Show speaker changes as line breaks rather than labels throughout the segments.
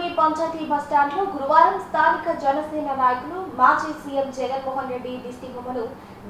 పట్టణంలోని పంచాయతీ బస్టాండ్లో గురువారం స్థానిక జనసేన నాయకులు మాజీ సీఎం జగన్మోహన్ రెడ్డి దిష్టి బొమ్మను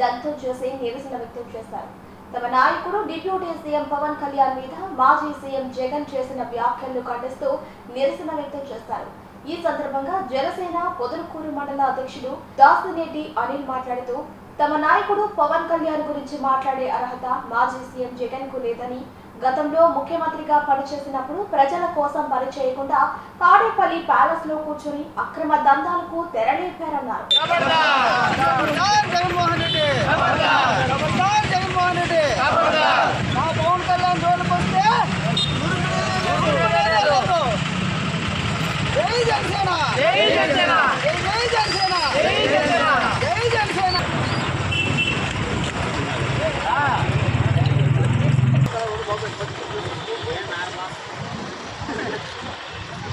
దగ్ధం చేసి నిరసన వ్యక్తం చేశారు. తమ నాయకుడు డిప్యూటీ సీఎం పవన్ కళ్యాణ్ మీద మాజీ సీఎం జగన్ చేసిన వ్యాఖ్యలను ఖండిస్తూ నిరసన వ్యక్తం చేశారు ఈ సందర్భంగా జనసేన పొదలకూరు మండల అధ్యక్షుడు దాసిరెడ్డి అనిల్ మాట్లాడుతూ తమ నాయకుడు పవన్ కళ్యాణ్ గురించి మాట్లాడే అర్హత మాజీ సీఎం జగన్కు లేదని గతంలో ముఖ్యమంత్రిగా పనిచేసినప్పుడు ప్రజల కోసం పనిచేయకుండా తాడేపల్లి ప్యాలెస్లో కూర్చొని అక్రమ దందాలకు తెరలేపారన్నారు.
జగన్మోహన్ రెడ్డి. జగన్మోహన్ రెడ్డి.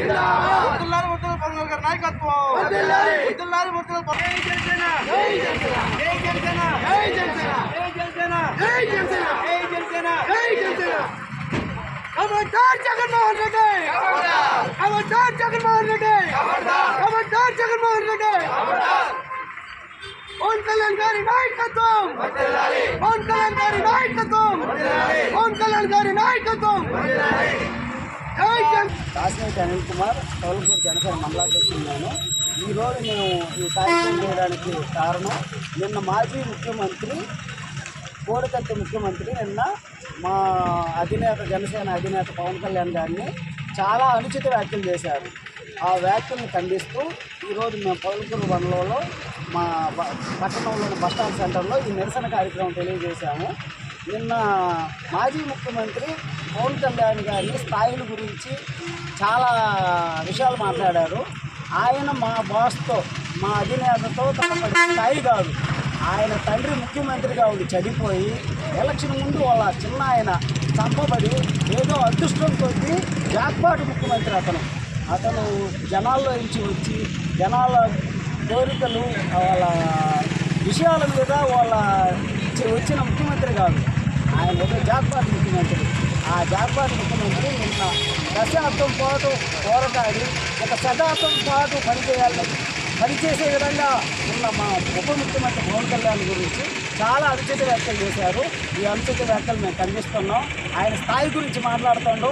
జిందాబాద్ ముద్దుల పవన్ గారి నాయకత్వం. ముద్దులారి ముద్దుల జై జనసేన. జై జనసేన. జై జనసేన. జై జనసేన. జై జనసేన. జై జనసేన. జై జనసేన. ఖబర్దార్ జగన్మోహన్ రెడ్డి. ఖబర్దార్ జగన్మోహన్ రెడ్డి. ఖబర్దార్ జగన్మోహన్ రెడ్డి. పవన్ కళ్యాణ్ గారి నాయకత్వం. పవన్ కళ్యాణ్ గారి. నాయకత్వం. పవన్ కళ్యాణ్ గారి. నాయకత్వం. జై జన్
కాశీనేటి అనిల్ కుమార్ పౌలపూర్ జనసేన మండలాధ్యక్షుడు నేను. ఈరోజు మేము ఈ కార్యక్రమం చేయడానికి కారణం నిన్న మాజీ ముఖ్యమంత్రి కోడికత్తి ముఖ్యమంత్రి నిన్న మా అధినేత జనసేన అధినేత పవన్ కళ్యాణ్ గారిని చాలా అనుచిత వ్యాఖ్యలు చేశారు. ఆ వ్యాఖ్యలను ఖండిస్తూ ఈరోజు మేము పౌలపూర్ వనలో మా పట్టణంలోని బస్టాండ్ సెంటర్లో ఈ నిరసన కార్యక్రమం తెలియజేశాము. నిన్న మాజీ ముఖ్యమంత్రి పవన్ కళ్యాణ్ గారి స్థాయిల గురించి చాలా విషయాలు మాట్లాడారు. ఆయన మా బాస్తో మా అధినేతతో తన స్థాయి కాదు. ఆయన తండ్రి ముఖ్యమంత్రిగా ఉండి చనిపోయి ఎలక్షన్ ముందు వాళ్ళ చిన్న ఆయన చంపబడి ఏదో అదృష్టం కొద్దీ జాక్పాటు ముఖ్యమంత్రి అతను. అతను జనాల్లో నుంచి వచ్చి జనాల కోరికలు వాళ్ళ విషయాల మీద వాళ్ళ వచ్చిన ముఖ్యమంత్రి కాదు. ఆయన ఏదో జాక్పాట్ ముఖ్యమంత్రి. ఆ జాక్పాట్ ముఖ్యమంత్రి నిన్న దశాబ్దం పాటు పోరాటాడి ఒక శతాబ్దం పాటు పనిచేయాలని పనిచేసే విధంగా ఉన్న మా ఉప ముఖ్యమంత్రి పవన్ కళ్యాణ్ గురించి చాలా అనుచిత వ్యాఖ్యలు చేశారు. ఈ అనుచిత వ్యాఖ్యలు మేము ఖండిస్తున్నాం. ఆయన స్థాయి గురించి మాట్లాడుతుండో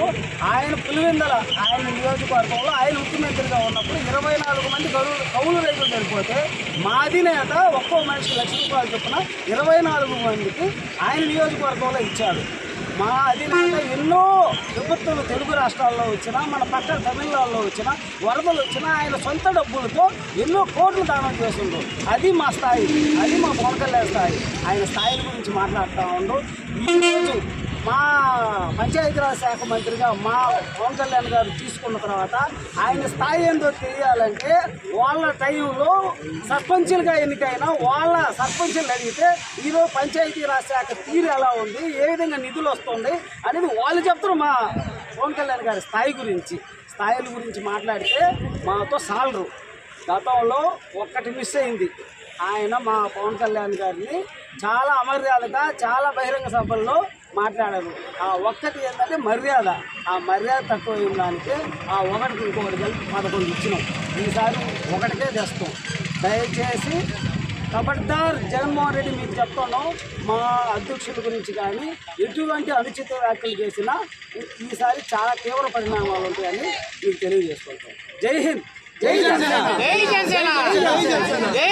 ఆయన పులివెందల ఆయన నియోజకవర్గంలో ఆయన ముఖ్యమంత్రిగా ఉన్నప్పుడు ఇరవై నాలుగు మంది కౌలు కౌలు రైతులు చనిపోతే మా అధినేత ఒక్కో మనిషికి లక్ష రూపాయలు చొప్పున ఇరవై నాలుగు మందికి ఆయన నియోజకవర్గంలో ఇచ్చాడు మా అధినేత ఎన్నో విపత్తులు తెలుగు రాష్ట్రాల్లో వచ్చినా మన పక్క తమిళనాడులో వచ్చినా వరదలు వచ్చినా ఆయన సొంత డబ్బులతో ఎన్నో కోట్లు దానం చేసిండు. అది మా స్థాయి. అది మా పవన్ స్థాయి. ఆయన స్థాయిల గురించి మాట్లాడుతూ ఉండు. ఈరోజు మా పంచాయతీరాజ్ శాఖ మంత్రిగా మా పవన్ కళ్యాణ్ గారు తీసుకున్న తర్వాత ఆయన స్థాయి ఏందో తెలియాలంటే వాళ్ళ టైంలో సర్పంచులుగా ఎన్నికైన వాళ్ళ సర్పంచులు అడిగితే ఈరోజు పంచాయతీరాజ్ శాఖ తీరు ఎలా ఉంది? ఏ విధంగా నిధులు వస్తుంది? అనేది వాళ్ళు చెప్తారు మా పవన్ కళ్యాణ్ గారి స్థాయి గురించి. స్థాయిల గురించి మాట్లాడితే మాతో సాలరు. గతంలో ఒక్కటి మిస్ అయింది. ఆయన మా పవన్ కళ్యాణ్ గారిని చాలా అమర్యాదగా చాలా బహిరంగ సభల్లో మాట్లాడారు. ఆ ఒక్కటి ఏంటంటే మర్యాద. ఆ మర్యాద తక్కువ దానికి ఆ ఒకటికి ఇంకొకటి కలిపి పదకొండు ఇచ్చినాం. ఈసారి ఒకటికే తెస్తాం. దయచేసి ఖబర్దార్ జగన్మోహన్ రెడ్డి మీకు చెప్తాను మా అధ్యక్షుడి గురించి కానీ ఎటువంటి అనుచిత వ్యాఖ్యలు చేసినా ఈసారి చాలా తీవ్ర పరిణామాలు ఉంటాయని మీకు తెలియజేసుకుంటాం. జై హింద్. జై జనసేన.
జై జనసేన. జై